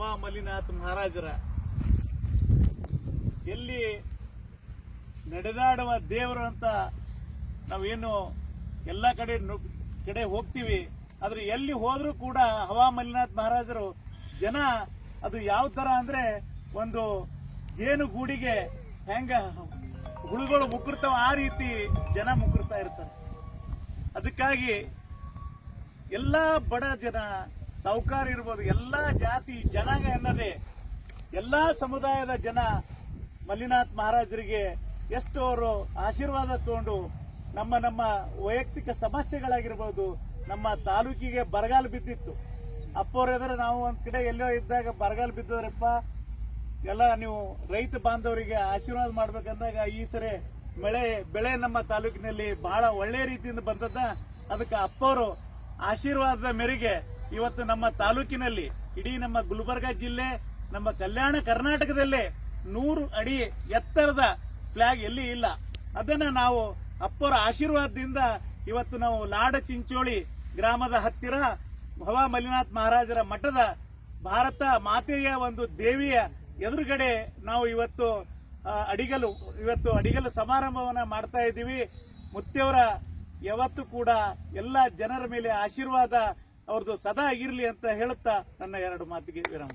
ಹವಾ ಮಲ್ಲಿನಾಥ್ ಮಹಾರಾಜರ. ಎಲ್ಲಿ ನಡೆದಾಡುವ ದೇವರು ಅಂತ ನಾವೇನು ಎಲ್ಲ ಕಡೆ ಕಡೆ ಹೋಗ್ತೀವಿ, ಆದ್ರೆ ಎಲ್ಲಿ ಹೋದ್ರೂ ಕೂಡ ಹವಾ ಮಹಾರಾಜರು ಜನ ಅದು ಯಾವ ತರ ಅಂದ್ರೆ ಒಂದು ಜೇನು ಗೂಡಿಗೆ ಹೆಂಗ ಹುಳುಗಳು ಮುಕ್ಕರ್ತಾವ ಆ ರೀತಿ ಜನ ಮುಕ್ಕರ್ತಾ ಇರ್ತಾರೆ. ಅದಕ್ಕಾಗಿ ಎಲ್ಲಾ ಬಡ ಜನ ಸಾಹುಕಾರ ಇರ್ಬೋದು, ಎಲ್ಲ ಜಾತಿ, ಜನಾಂಗ ಎನ್ನದೆ, ಎಲ್ಲ ಸಮುದಾಯದ ಜನ ಮಲ್ಲಿನಾಥ್ ಮಹಾರಾಜರಿಗೆ ಎಷ್ಟು ಅವರು ಆಶೀರ್ವಾದ ತಗೊಂಡು ನಮ್ಮ ನಮ್ಮ ವೈಯಕ್ತಿಕ ಸಮಸ್ಯೆಗಳಾಗಿರ್ಬೋದು, ನಮ್ಮ ತಾಲೂಕಿಗೆ ಬರಗಾಲ ಬಿದ್ದಿತ್ತು. ಅಪ್ಪವ್ರ ಎದುರು ನಾವು ಒಂದು ಕಡೆ ಎಲ್ಲೋ ಇದ್ದಾಗ ಬರಗಾಲ ಬಿದ್ದವ್ರಪ್ಪ ಎಲ್ಲ ನೀವು ರೈತ ಬಾಂಧವರಿಗೆ ಆಶೀರ್ವಾದ ಮಾಡ್ಬೇಕಂದಾಗ ಈ ಸರಿ ಮಳೆ, ಬೆಳೆ ನಮ್ಮ ತಾಲೂಕಿನಲ್ಲಿ ಬಹಳ ಒಳ್ಳೆ ರೀತಿಯಿಂದ ಬಂದದ್ದ ಅದಕ್ಕೆ ಅಪ್ಪವರು ಆಶೀರ್ವಾದದ ಮೇರೆಗೆ ಇವತ್ತು ನಮ್ಮ ತಾಲೂಕಿನಲ್ಲಿ ಇಡೀ ನಮ್ಮ ಗುಲ್ಬರ್ಗ ಜಿಲ್ಲೆ, ನಮ್ಮ ಕಲ್ಯಾಣ ಕರ್ನಾಟಕದಲ್ಲೇ ನೂರು ಅಡಿ ಎತ್ತರದ ಫ್ಲಾಗ್ ಎಲ್ಲಿ ಇಲ್ಲ. ಅದನ್ನ ನಾವು ಅಪ್ಪರ ಆಶೀರ್ವಾದದಿಂದ ಇವತ್ತು ನಾವು ಲಾಡ ಚಿಂಚೋಳಿ ಗ್ರಾಮದ ಹತ್ತಿರ ಭವಾ ಮಲ್ಲಿನಾಥ್ ಮಹಾರಾಜರ ಮಠದ ಭಾರತ ಮಾತೆಯ ಒಂದು ದೇವಿಯ ಎದುರುಗಡೆ ನಾವು ಇವತ್ತು ಅಡಿಗಲು ಇವತ್ತು ಅಡಿಗಲು ಸಮಾರಂಭವನ್ನ ಮಾಡ್ತಾ ಇದ್ದೀವಿ. ಮುತ್ತೆಯವರ ಯಾವತ್ತು ಕೂಡ ಎಲ್ಲ ಜನರ ಮೇಲೆ ಆಶೀರ್ವಾದ ಅವ್ರದ್ದು ಸದಾ ಇರಲಿ ಅಂತ ಹೇಳುತ್ತಾ ನನ್ನ ಎರಡು ಮಾತಿಗೆ ವಿರಾಮ.